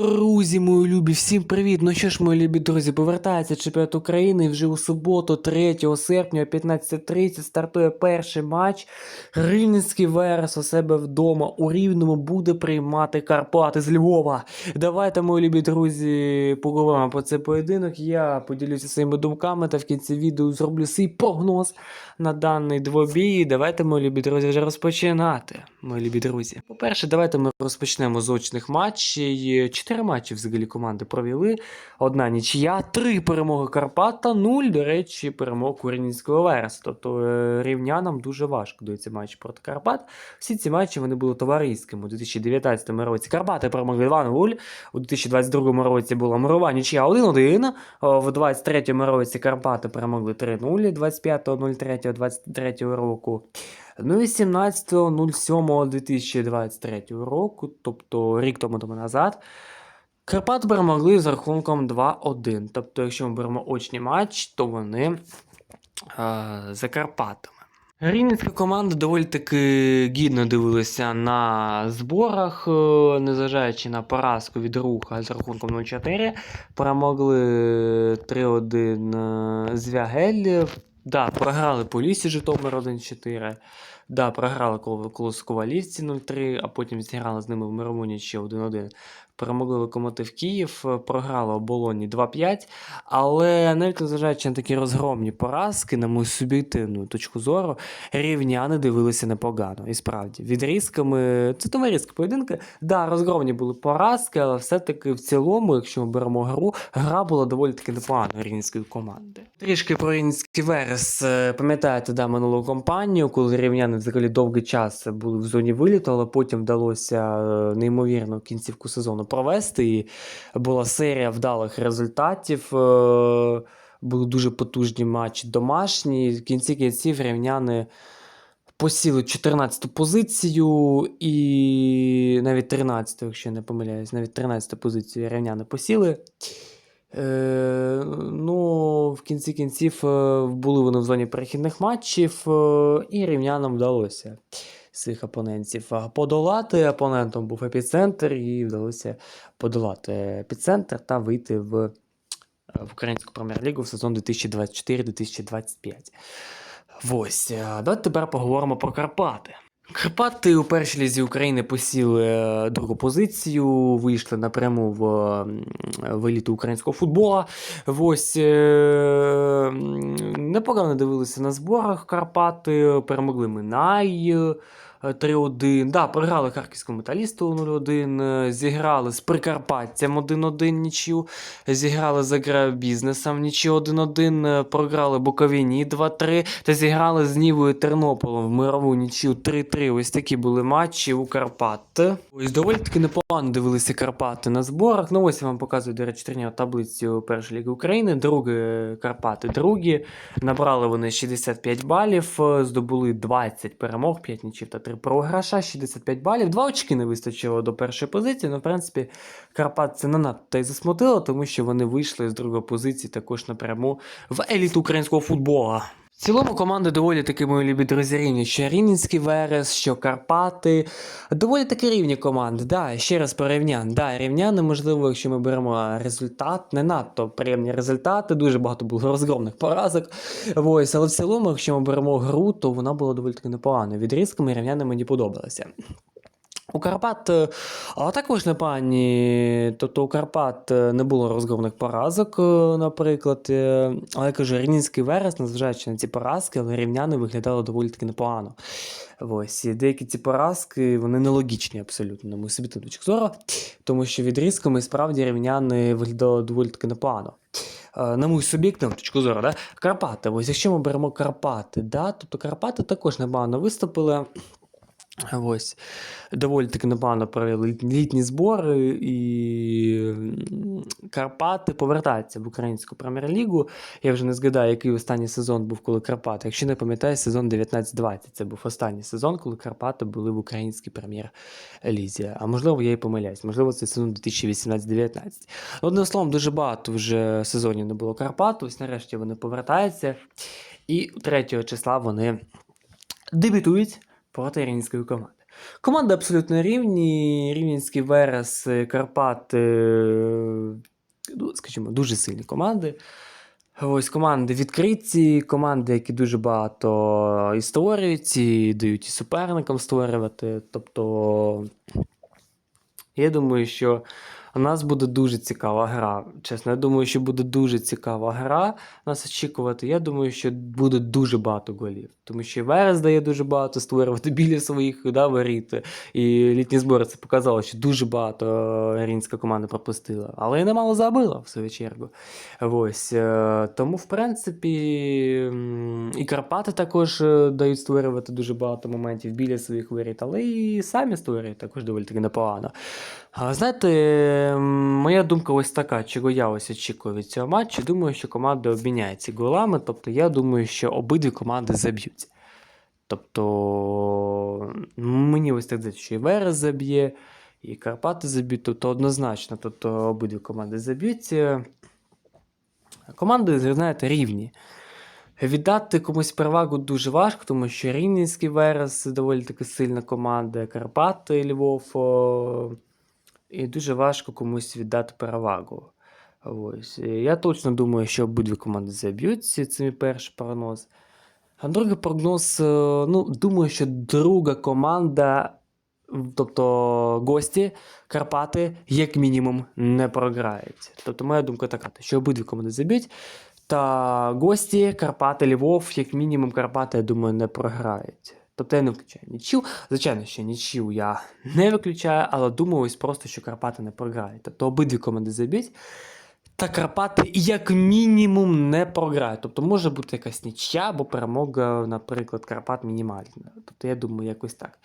Друзі, мої любі, всім привіт! Ну що ж, мої любі друзі, повертається чемпіонат України вже у суботу, 3 серпня о 15.30 стартує перший матч. Рівненський Верес у себе вдома у Рівному буде приймати Карпати з Львова. Давайте, мої любі друзі, поговоримо про цей поєдинок. Я поділюся своїми думками та в кінці відео зроблю свій прогноз на даний двобій. Давайте, мої любі друзі, вже розпочинати. Мої любі друзі. По-перше, давайте ми розпочнемо з очних матчів. Чотири матчі взагалі команди провели. Одна нічия, три перемоги Карпат та нуль, до речі, перемог Курінського Вереса. Тобто е, рівнянам дуже важко дається матч проти Карпат. Всі ці матчі вони були товариськими. У 2019 році Карпати перемогли 2-0. У 2022 році була мирова нічия 1-1. О, В 2023 році Карпати перемогли 3-0 25.03.23 року. Ну і 17.07.2023 року, тобто рік тому тому назад, Карпат перемогли з рахунком 2-1. Тобто, якщо ми беремо очний матч, то вони е, за Карпатами. Рівненська команда доволі таки гідно дивилася на зборах, е, незважаючи на поразку від руха з рахунком 0-4. Перемогли 3-1 з Вягель. Да, програли по лісі Житомир 1-4. Да, програли коло, коло Ковалівці 0-3, а потім зіграли з ними в Миромуні ще 1-1. Перемогли Локомотив Київ, е, програли оболоні 2-5. Але навіть незважаючи на такі розгромні поразки, на мою суб'єктивну точку зору, рівняни дивилися непогано. І справді, відрізками, це товариські поєдинки. Да, розгромні були поразки, але все-таки в цілому, якщо ми беремо гру, гра була доволі таки непогана рівненської команди. Трішки про рівненський верес. Е, Пам'ятаєте, да, минулу кампанію, коли рівняни взагалі довгий час були в зоні виліту, але потім вдалося е, неймовірно кінцівку сезону провести. І була серія вдалих результатів. е, Були дуже потужні матчі домашні. В кінці кінців рівняни посіли 14-ту позицію і навіть 13-ту, якщо я не помиляюсь, навіть 13-ту позицію рівняни посіли. Е, ну, в кінці кінців е, були вони в зоні перехідних матчів, е, і рівнянам вдалося своїх опонентів подолати. Опонентом був епіцентр, і вдалося подолати епіцентр та вийти в, в українську прем'єр-лігу в сезон 2024-2025. Ось, давайте тепер поговоримо про Карпати. Карпати у першій лізі України посіли е, другу позицію, вийшли напряму в, еліту українського футбола. Ось е, непогано дивилися на зборах Карпати, перемогли Минай. Е, 3-1. Да, програли харківському металісту 0-1. е, Зіграли з Прикарпаттям 1-1 нічю. Зіграли з агробізнесом нічю 1-1. е, Програли Буковіні 2-3. Та зіграли з Нівою Тернополем в мирову нічю 3-3. Ось такі були матчі у Карпат. Ось доволі таки непогано дивилися Карпати на зборах. Ну ось я вам показую, до речі, турнірну таблицю першої ліги України. Друге Карпати другі. Набрали вони 65 балів, е, здобули 20 перемог, 5 нічів та 3 програша, 65 балів. Два очки не вистачило до першої позиції. Ну, в принципі, Карпат це не надто й засмутило, тому що вони вийшли з другої позиції також напряму в еліту українського футболу. Цілому команди доволі таки мої любі друзі рівні, що Рівненський Верес, що Карпати. Доволі таки рівні команди. Да, ще раз про рівнян. Да, рівняни, можливо, якщо ми беремо результат, не надто приємні результати, дуже багато було розгромних поразок. Ось, але в цілому, якщо ми беремо гру, то вона була доволі таки непогана. Відрізками рівняни мені подобалися. У Карпат е, а також непогані. Тобто у Карпат е, не було розгромних поразок, е, наприклад. Але кажу, Рівненський верес, незважаючи на ці поразки, але рівняни виглядали доволі таки непогано. Ось, деякі ці поразки вони нелогічні абсолютно, на мою собі точку зору, тому що відрізками справді рівняни виглядали доволі таки непогано. На мою суб'єктивну точку зору, да? Карпати. Ось якщо ми беремо Карпати, да? тобто Карпати також непогано виступили. Ось, доволі таки непогано провели літні- збори, і Карпати повертаються в українську прем'єр-лігу. Я вже не згадаю, який останній сезон був, коли Карпати. Якщо не пам'ятаю, сезон 19-20. Це був останній сезон, коли Карпати були в українській прем'єр-лізі. А можливо, я і помиляюсь. Можливо, це сезон 2018-19. Одним словом, дуже багато вже сезонів не було Карпат. Ось нарешті вони повертаються. І 3 числа вони дебютують проти рівненської команди. Команди абсолютно рівні. Рівненський Верес, е, Карпати, е, ну, скажімо, дуже сильні команди. Ось команди відкриті, команди, які дуже багато і створюють, і дають і суперникам створювати. Тобто, я думаю, що у нас буде дуже цікава гра. Чесно, я думаю, що буде дуже цікава гра нас очікувати. Я думаю, що буде дуже багато голів. Тому що Верес дає дуже багато створювати біля своїх да, воріт. І літні збори це показало, що дуже багато е, рінська команда пропустила. Але і немало забила в свою чергу. Ось. е, Тому, в принципі, і Карпати також е, дають створювати дуже багато моментів біля своїх воріт, але і самі створюють також доволі таки непогано. А, Знаєте, моя думка ось така, чого я ось очікую від цього матчу. Думаю, що команди обміняються голами. Тобто, я думаю, що обидві команди заб'ють. Тобто, мені ось так здається, що і Верес заб'є, і Карпати заб'ють. Тобто, однозначно, тобто обидві команди заб'ють. Команди, знаєте, рівні. Віддати комусь перевагу дуже важко, тому що Рівненський Верес доволі таки сильна команда, Карпати, Львов. І дуже важко комусь віддати перевагу. Ось. Я точно думаю, що обидві команди заб'ються. Це мій перший прогноз. А другий прогноз, е, ну, думаю, що друга команда, тобто гості, Карпати, як мінімум, не програють. Тобто, моя думка така, що обидві команди заб'ють. Та гості, Карпати, Львов, як мінімум, Карпати, я думаю, не програють. Тобто я не виключаю нічів. Звичайно, що нічів я не виключаю, але думаю ось просто, що Карпати не програють. Тобто обидві команди заб'ють. Та Карпати як мінімум не програють. Тобто може бути якась нічия або перемога, наприклад, Карпат мінімальна. Тобто я думаю, якось так.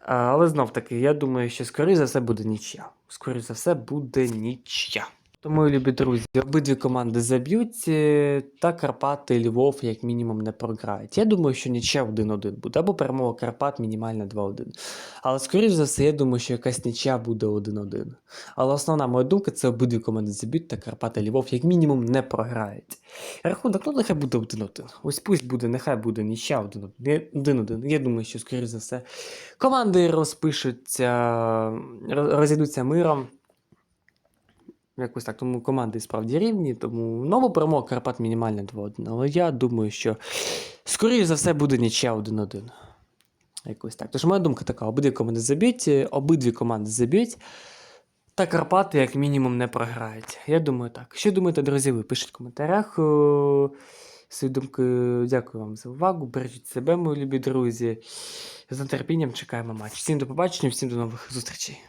Але знов таки, я думаю, що скоріше за все буде нічия. Скоріше за все буде нічия. Тому, любі друзі, обидві команди заб'ють, е, та Карпати і Львов як мінімум не програють. Я думаю, що нічия 1-1 буде, або перемога Карпат мінімальна 2-1. Але скоріш за все, я думаю, що якась нічия буде 1-1. Але основна моя думка це обидві команди заб'ють, та Карпати і Львов як мінімум не програють. Рахунок, ну нехай буде 1-1. Ось пусть буде, нехай буде нічия 1-1. Я- думаю, що скоріш за все команди розпишуться, розійдуться миром. Якось так, тому команди справді рівні, тому нову перемогу Карпат мінімальна 2-1. Але я думаю, що скоріш за все буде нічия 1-1. Якось так. Тож моя думка така: обидві команди заб'ють, е, обидві команди заб'ють. Та Карпати, як мінімум, не програють. Я думаю так. Що думаєте, друзі? Ви пишіть в коментарях. е, Свої думки, дякую вам за увагу. Бережіть себе, мої любі друзі. З нетерпінням чекаємо матч. Всім до побачення, всім до нових зустрічей.